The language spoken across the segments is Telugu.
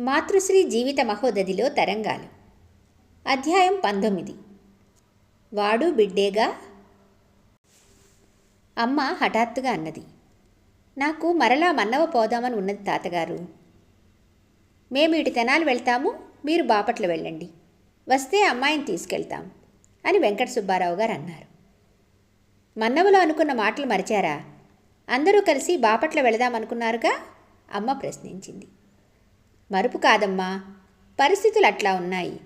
మాతృశ్రీ జీవిత మహోదధిలో తరంగాలు. అధ్యాయం పంతొమ్మిది. వాడు బిడ్డేగా? అమ్మ హఠాత్తుగా అన్నది. నాకు మరలా మన్నవ పోదామని ఉన్నది తాతగారు. మేము ఇటు తెనాలు వెళ్తాము మీరు బాపట్ల వెళ్ళండి. వస్తే అమ్మాయిని తీసుకెళ్తాం అని వెంకట సుబ్బారావు గారు అన్నారు. మన్నవలో అనుకున్న మాటలు మరిచారా? అందరూ కలిసి బాపట్ల వెళదామనుకున్నారుగా? అమ్మ ప్రశ్నించింది. మరుపు కాదమ్మా పరిస్థితులు అట్లా ఉన్నాయి.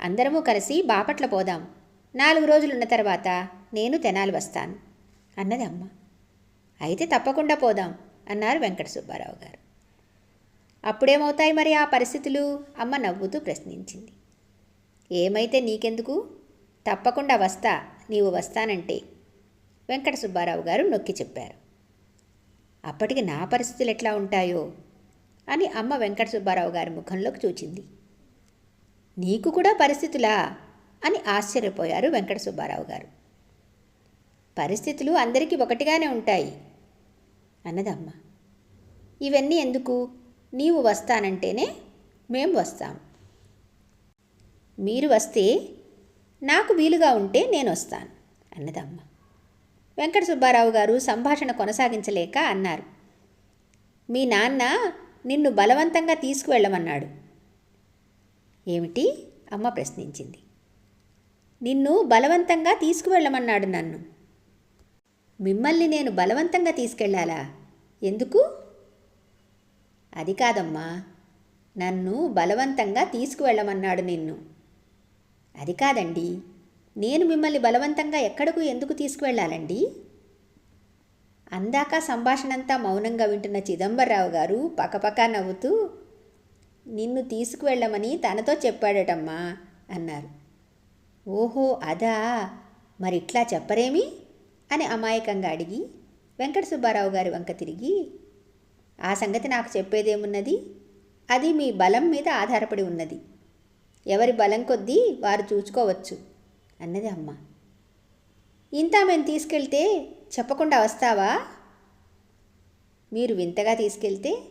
అందరము కలిసి బాపట్ల పోదాం. నాలుగు రోజులున్న తర్వాత నేను తెనాలి వస్తాను. అన్నది అమ్మ. అయితే తప్పకుండా పోదాం అన్నారు వెంకట సుబ్బారావు గారు. అప్పుడేమవుతాయి మరి ఆ పరిస్థితులు? అమ్మ నవ్వుతూ ప్రశ్నించింది. ఏమైతే నీకెందుకు? తప్పకుండా వస్తా నీవు వస్తానంటే వెంకట సుబ్బారావు గారు నొక్కి చెప్పారు. అప్పటికి నా పరిస్థితులు ఎట్లా ఉంటాయో? అని అమ్మ వెంకట సుబ్బారావు గారి ముఖంలోకి చూచింది. నీకు కూడా పరిస్థితులా? అని ఆశ్చర్యపోయారు వెంకట సుబ్బారావు గారు. పరిస్థితులు అందరికీ ఒకటిగానే ఉంటాయి అన్నదమ్మ. ఇవన్నీ ఎందుకు? నీవు వస్తానంటేనే మేం వస్తాం. మీరు వస్తే నాకు వీలుగా ఉంటే నేను వస్తాను అన్నదమ్మ. వెంకట సుబ్బారావు గారు సంభాషణ కొనసాగించలేక అన్నారు. మీ నాన్న నిన్ను బలవంతంగా తీసుకువెళ్ళమన్నాడు. ఏమిటి? అమ్మ ప్రశ్నించింది. నిన్ను బలవంతంగా తీసుకువెళ్ళమన్నాడు నన్ను. మిమ్మల్ని నేను బలవంతంగా తీసుకెళ్ళాలా? ఎందుకు? అది కాదమ్మా. నన్ను బలవంతంగా తీసుకువెళ్ళమన్నాడు నిన్ను. అది కాదండి. నేను మిమ్మల్ని బలవంతంగా ఎక్కడకు ఎందుకు తీసుకువెళ్ళాలండి? అందాక సంభాషణంతా మౌనంగా వింటున్న చిదంబరరావు గారు పకపక నవ్వుతూ నిన్ను తీసుకువెళ్ళమని తనతో చెప్పాడటమ్మా అన్నారు. ఓహో అదా? మరి ఇట్లా చెప్పరేమి? అని అమాయకంగా అడిగి వెంకట సుబ్బారావు గారి వంక తిరిగి ఆ సంగతి నాకు చెప్పేదేమున్నది? అది మీ బలం మీద ఆధారపడి ఉన్నది. ఎవరి బలం కొద్దీ వారు చూసుకోవచ్చు అన్నది అమ్మ. ఇంత మేము తీసుకెళ్తే చెప్పకుండా వస్తావా? మీరు వింతగా తీసుకెళ్తే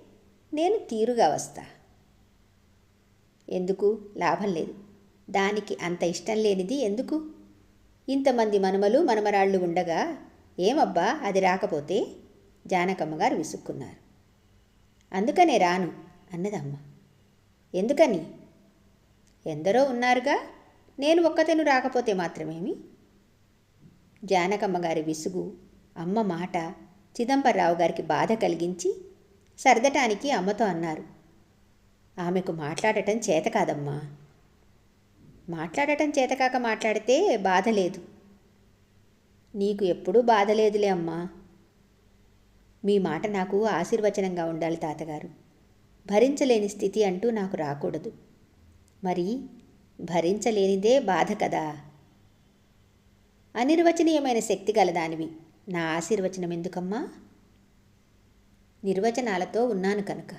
నేను తీరుగా వస్తా. ఎందుకు? లాభం లేదు. దానికి అంత ఇష్టం లేనిది ఎందుకు? ఇంతమంది మనమలు మనమరాళ్ళు ఉండగా ఏమబ్బా? అది రాకపోతే? జానకమ్మ గారు విసుక్కున్నారు. అందుకనే రాను అన్నదమ్మ. ఎందుకని? ఎందరో ఉన్నారుగా. నేను ఒక్కతెను రాకపోతే మాత్రమేమి? జానకమ్మ గారి విసుగు అమ్మ మాట చిదంబరరావు గారికి బాధ కలిగించి సర్దటానికి అమ్మతో అన్నారు. ఆమెకు మాట్లాడటం చేత కాదమ్మా. మాట్లాడటం చేతకాక మాట్లాడితే బాధ లేదు. నీకు ఎప్పుడూ బాధ లేదులే అమ్మా. మీ మాట నాకు ఆశీర్వచనంగా ఉండాలి తాతగారు. భరించలేని స్థితి అంటూ నాకు రాకూడదు. మరి భరించలేనిదే బాధ కదా? అనిర్వచనీయమైన శక్తి గలదానివి. నా ఆశీర్వచనం ఎందుకమ్మా? నిర్వచనాలతో ఉన్నాను కనుక.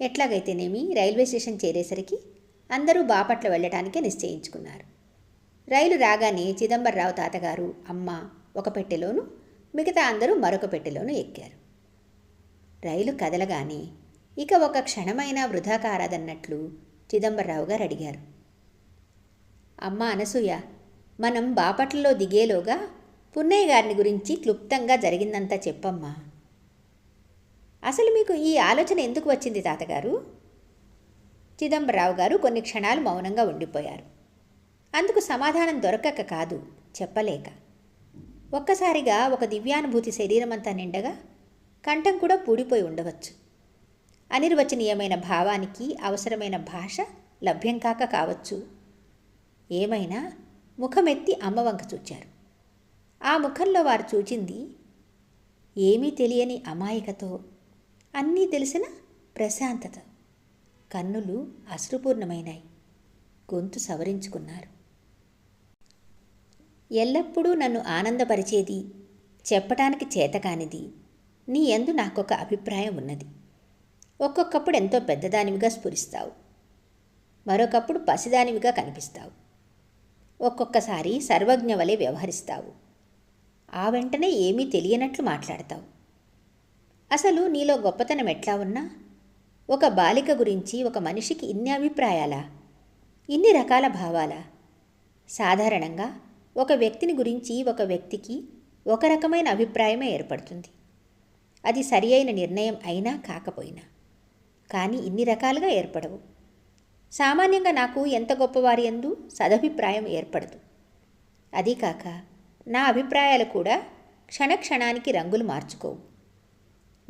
ఎట్లాగైతేనేమి? రైల్వే స్టేషన్ చేరేసరికి అందరూ బాపట్ల వెళ్ళటానికే నిశ్చయించుకున్నారు. రైలు రాగానే చిదంబరరావు తాతగారు అమ్మ ఒక పెట్టెలోను మిగతా అందరూ మరొక పెట్టెలోను ఎక్కారు. రైలు కదలగానే ఇక ఒక క్షణమైనా వృధా కారాదన్నట్లు చిదంబరరావు గారు అడిగారు. అమ్మ అనసూయ మనం బాపట్లలో దిగేలోగా పున్నయ్య గారిని గురించి క్లుప్తంగా జరిగిందంతా చెప్పమ్మా. అసలు మీకు ఈ ఆలోచన ఎందుకు వచ్చింది తాతగారు? చిదంబరరావు గారు కొన్ని క్షణాలు మౌనంగా ఉండిపోయారు. అందుకు సమాధానం దొరకక కాదు చెప్పలేక. ఒక్కసారిగా ఒక దివ్యానుభూతి శరీరమంతా నిండగా కంఠం కూడా పూడిపోయి ఉండవచ్చు. అనిర్వచనీయమైన భావానికి అవసరమైన భాష లభ్యం కాక కావచ్చు. ఏమైనా? ముఖమెత్తి అమ్మవంక చూచారు. ఆ ముఖంలో వారు చూచింది ఏమీ తెలియని అమాయకతో అన్నీ తెలిసిన ప్రశాంతత. కన్నులు అశ్రుపూర్ణమైనాయి. గొంతు సవరించుకున్నారు. ఎల్లప్పుడూ నన్ను ఆనందపరిచేది చెప్పటానికి చేతకానిది నీ ఎందు నాకొక అభిప్రాయం ఉన్నది. ఒక్కొక్కప్పుడు ఎంతో పెద్దదానివిగా స్ఫురిస్తావు. మరొకప్పుడు పసిదానివిగా కనిపిస్తావు. ఒక్కొక్కసారి సర్వజ్ఞ వలె వ్యవహరిస్తావు. ఆ వెంటనే ఏమీ తెలియనట్లు మాట్లాడతావు. అసలు నీలో గొప్పతనం ఎట్లా ఉన్నా? ఒక బాలిక గురించి ఒక మనిషికి ఇన్ని అభిప్రాయాలా? ఇన్ని రకాల భావాలా? సాధారణంగా ఒక వ్యక్తిని గురించి ఒక వ్యక్తికి ఒక రకమైన అభిప్రాయమే ఏర్పడుతుంది. అది సరి అయిన నిర్ణయం అయినా కాకపోయినా. కానీ ఇన్ని రకాలుగా ఏర్పడవు. సామాన్యంగా నాకు ఎంత గొప్పవారి ఎందు సదభిప్రాయం ఏర్పడదు. అదీకాక నా అభిప్రాయాలు కూడా క్షణక్షణానికి రంగులు మార్చుకోవు.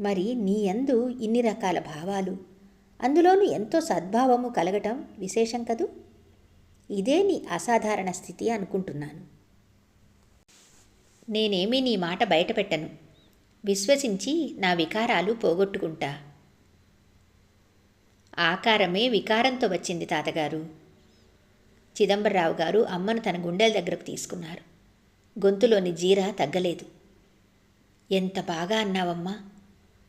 మరి నీ యందు ఇన్ని రకాల భావాలు అందులోనూ ఎంతో సద్భావము కలగటం విశేషం కదూ? ఇదే నీ అసాధారణ స్థితి అనుకుంటున్నాను. నేనేమీ నీ మాట బయటపెట్టను విశ్వసించి నా వికారాలు పోగొట్టుకుంటా. ఆకారమే వికారంతో వచ్చింది తాతగారు. చిదంబరరావు గారు అమ్మను తన గుండెల దగ్గరకు తీసుకున్నారు. గొంతులోని జీరా తగ్గలేదు. ఎంత బాగా అన్నావమ్మా!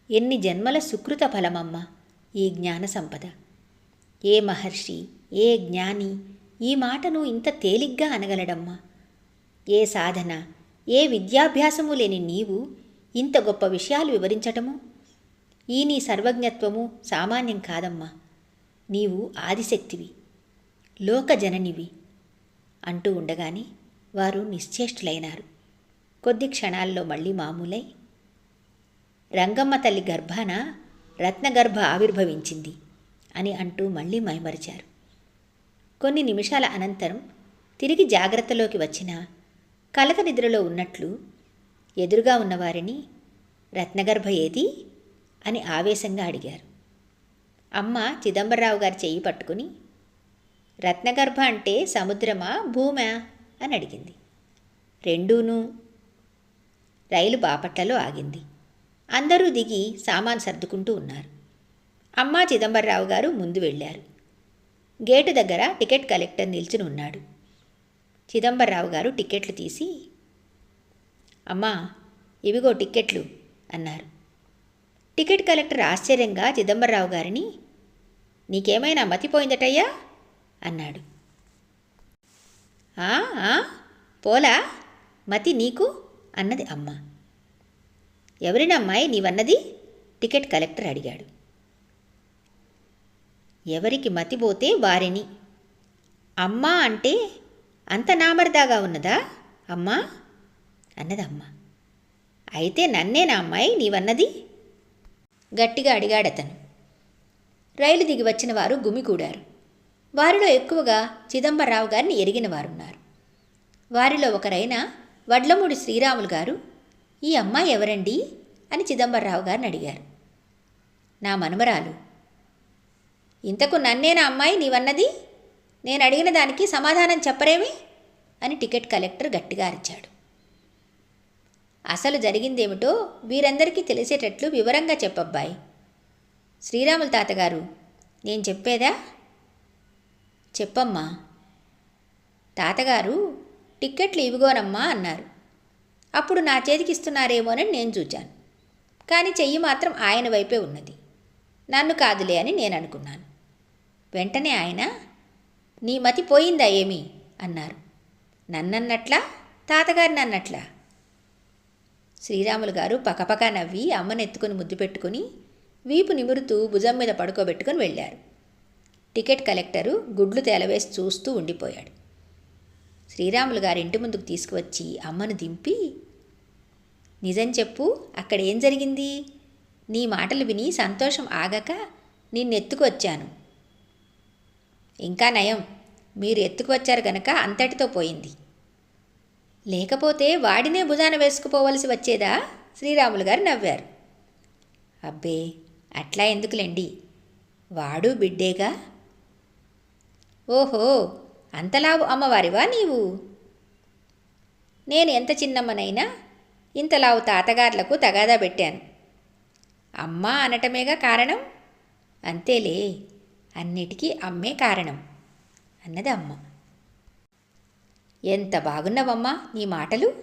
ఎన్ని జన్మల సుకృత ఫలమమ్మా ఈ జ్ఞాన సంపద! ఏ మహర్షి ఏ జ్ఞాని ఈ మాటను ఇంత తేలిగ్గా అనగలడమ్మా! ఏ సాధన ఏ విద్యాభ్యాసము లేని నీవు ఇంత గొప్ప విషయాలు వివరించటము? ఈ నీ సర్వజ్ఞత్వము సామాన్యం కాదమ్మా. నీవు ఆదిశక్తివి లోకజననివి అంటూ ఉండగానే వారు నిశ్చేష్టులైనారు. కొద్ది క్షణాల్లో మళ్ళీ మామూలై రంగమ్మ తల్లి గర్భాన రత్నగర్భ ఆవిర్భవించింది అని అంటూ మళ్ళీ మైమరిచారు. కొన్ని నిమిషాల అనంతరం తిరిగి జాగ్రత్తలోకి వచ్చిన కలత నిద్రలో ఉన్నట్లు ఎదురుగా ఉన్నవారిని రత్నగర్భ ఏది? అని ఆవేశంగా అడిగారు. అమ్మ చిదంబరరావు గారు చెయ్యి పట్టుకుని రత్నగర్భ అంటే సముద్రమా భూమా? అని అడిగింది. రెండూను. రైలు బాపట్లలో ఆగింది. అందరూ దిగి సామాన్ సర్దుకుంటూ ఉన్నారు. అమ్మా చిదంబరరావు గారు ముందు వెళ్ళారు. గేటు దగ్గర టికెట్ కలెక్టర్ నిల్చుని ఉన్నాడు. చిదంబరరావు గారు టికెట్లు తీసి అమ్మా ఇవిగో టిక్కెట్లు అన్నారు. టికెట్ కలెక్టర్ ఆశ్చర్యంగా చిదంబరరావు గారిని నీకేమైనా మతిపోయిందటయ్యా? అన్నాడు. పోలా మతి నీకు? అన్నది అమ్మ. ఎవరినమ్మాయి నీవన్నది? టికెట్ కలెక్టర్ అడిగాడు. ఎవరికి మతిపోతే వారిని. అమ్మా అంటే అంత నామరదాగా ఉన్నదా అమ్మా? అన్నది అమ్మ. అయితే నన్నేనా అమ్మాయి నీవన్నది? గట్టిగా అడిగాడతను. రైలు దిగి వచ్చిన వారు గుమికూడారు వారిలో ఎక్కువగా చిదంబరరావు గారిని ఎరిగిన వారున్నారు. వారిలో ఒకరైన వడ్లమూడి శ్రీరాములు గారు ఈ అమ్మాయి ఎవరండి? అని చిదంబరరావు గారిని అడిగారు. నా మనుమరాలు. ఇంతకు నన్నేనా అమ్మాయి నీవన్నది? నేను అడిగిన దానికి సమాధానం చెప్పరేమి? అని టికెట్ కలెక్టర్ గట్టిగా అరిచాడు. అసలు జరిగిందేమిటో వీరందరికీ తెలిసేటట్లు వివరంగా చెప్పబ్బాయి. శ్రీరాములు తాతగారు నేను చెప్పేదా? చెప్పమ్మా. తాతగారు టిక్కెట్లు ఇవిగోనమ్మా అన్నారు. అప్పుడు నా చేతికి ఇస్తున్నారేమోనని నేను చూచాను. కానీ చెయ్యి మాత్రం ఆయన వైపే ఉన్నది. నన్ను కాదులే అని నేను అనుకున్నాను. వెంటనే ఆయన నీ మతి పోయిందా ఏమి? అన్నారు. నన్నన్నట్లా? తాతగారిని అన్నట్లా శ్రీరాములు గారు పకపక నవ్వి అమ్మనెత్తుకుని ముద్దు పెట్టుకుని వీపు నిమురుతూ భుజం మీద పడుకోబెట్టుకుని వెళ్ళారు. టికెట్ కలెక్టరు గుడ్లు తేలవేసి చూస్తూ ఉండిపోయాడు. శ్రీరాములు గారి ఇంటి ముందుకు తీసుకువచ్చి అమ్మను దింపి నిజం చెప్పు అక్కడ ఏం జరిగింది? నీ మాటలు విని సంతోషం ఆగక నిన్నెత్తుకు వచ్చాను. ఇంకా నయం మీరు ఎత్తుకు వచ్చారు గనక అంతటితో పోయింది. లేకపోతే వాడినే భుజాన వేసుకుపోవలసి వచ్చేదా? శ్రీరాములు గారు నవ్వారు. అబ్బే అట్లా ఎందుకులేండి? వాడు బిడ్డేగా? ఓహో అంతలావు అమ్మవారివా నీవు? నేను ఎంత చిన్నమ్మనైనా ఇంతలావు తాతగారులకు తగాదా పెట్టాను. అమ్మ అనటమేగా కారణం? అంతేలే అన్నిటికీ అమ్మే కారణం అన్నది అమ్మ. ఎంత బాగున్నావమ్మా నీ మాటలు?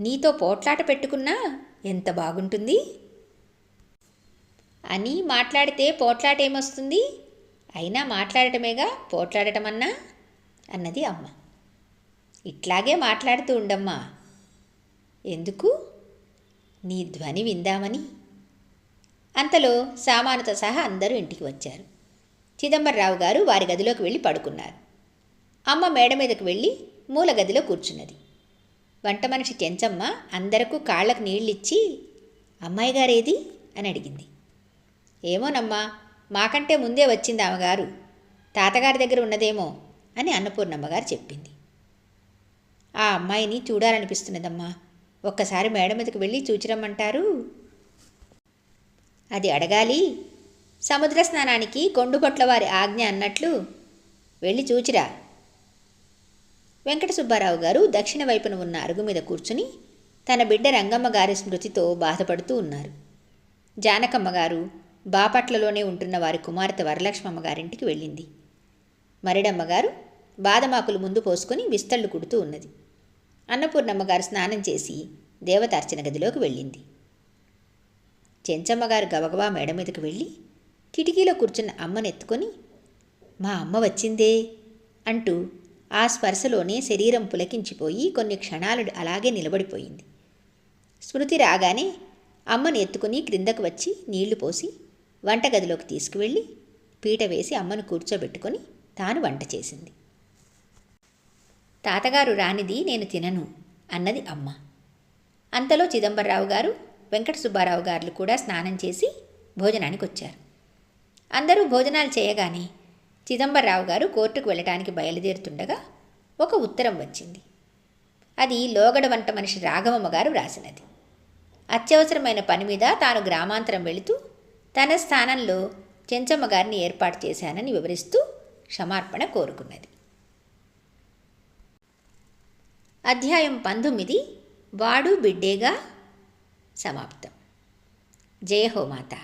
నీతో పోట్లాట పెట్టుకున్నా ఎంత బాగుంటుంది? అని మాట్లాడితే పోట్లాట ఏమొస్తుంది అయినా మాట్లాడటమేగా పోట్లాడటమన్నా? అన్నది అమ్మ. ఇట్లాగే మాట్లాడుతూ ఉండమ్మా. ఎందుకు? నీ ధ్వని విందామని. అంతలో సామానుతో సహా అందరూ ఇంటికి వచ్చారు. చిదంబరరావు గారు వారి గదిలోకి వెళ్ళి పడుకున్నారు. అమ్మ మేడ మీదకు వెళ్ళి మూల గదిలో కూర్చున్నది. వంట మనిషి చెంచమ్మ అందరకు కాళ్ళకు నీళ్ళిచ్చి అమ్మాయి గారేది? అని అడిగింది. ఏమోనమ్మా మాకంటే ముందే వచ్చింది ఆమెగారు. తాతగారి దగ్గర ఉన్నదేమో అని అన్నపూర్ణమ్మగారు చెప్పింది. ఆ అమ్మాయిని చూడాలనిపిస్తున్నదమ్మా. ఒక్కసారి మేడ మీదకి వెళ్ళి చూచిరమ్మంటారు? అది అడగాలి. సముద్ర స్నానానికి కొండుగొట్ల వారి ఆజ్ఞ అన్నట్లు వెళ్ళి చూచిరా. వెంకట సుబ్బారావు గారు దక్షిణ వైపున ఉన్న అరుగు మీద కూర్చుని తన బిడ్డ రంగమ్మ గారి స్మృతితో బాధపడుతూ ఉన్నారు. జానకమ్మ గారు బాపట్లలోనే ఉంటున్న వారి కుమార్తె వరలక్ష్మమ్మ గారింటికి వెళ్ళింది. మరిడమ్మ గారు బాదమాకులు ముందు పోసుకొని విస్తళ్ళు కుడుతూ ఉన్నది. అన్నపూర్ణమ్మ గారు స్నానం చేసి దేవతార్చన గదిలోకి వెళ్ళింది. చెంచమ్మగారు గబగబా మేడ మీదకి వెళ్ళి కిటికీలో కూర్చున్న అమ్మనెత్తుకొని మా అమ్మ వచ్చిందే అంటూ ఆ స్పర్శలోనే శరీరం పులకించిపోయి కొన్ని క్షణాలు అలాగే నిలబడిపోయింది. స్మృతి రాగానే అమ్మను ఎత్తుకుని క్రిందకు వచ్చి నీళ్ళు పోసి వంటగదిలోకి తీసుకువెళ్ళి పీట వేసి అమ్మను కూర్చోబెట్టుకొని తాను వంట చేసింది. తాతగారు రానిది నేను తినను అన్నది అమ్మ. అంతలో చిదంబరరావు గారు వెంకట సుబ్బారావు గారు కూడా స్నానం చేసి భోజనానికి వచ్చారు అందరూ భోజనాలు చేయగానే చిదంబరరావు గారు కోర్టుకు వెళ్ళటానికి బయలుదేరుతుండగా ఒక ఉత్తరం వచ్చింది. అది లోగడ వంట మనిషి రాఘవమ్మ గారు వ్రాసినది అత్యవసరమైన పని మీద తాను గ్రామాంతరం వెళుతూ తన స్థానంలో చెంచమ్మ గారిని ఏర్పాటు చేశానని వివరిస్తూ క్షమార్పణ కోరుకున్నది. అధ్యాయం పంతొమ్మిది వాడు బిడ్డేగా సమాప్తం. జయ మాత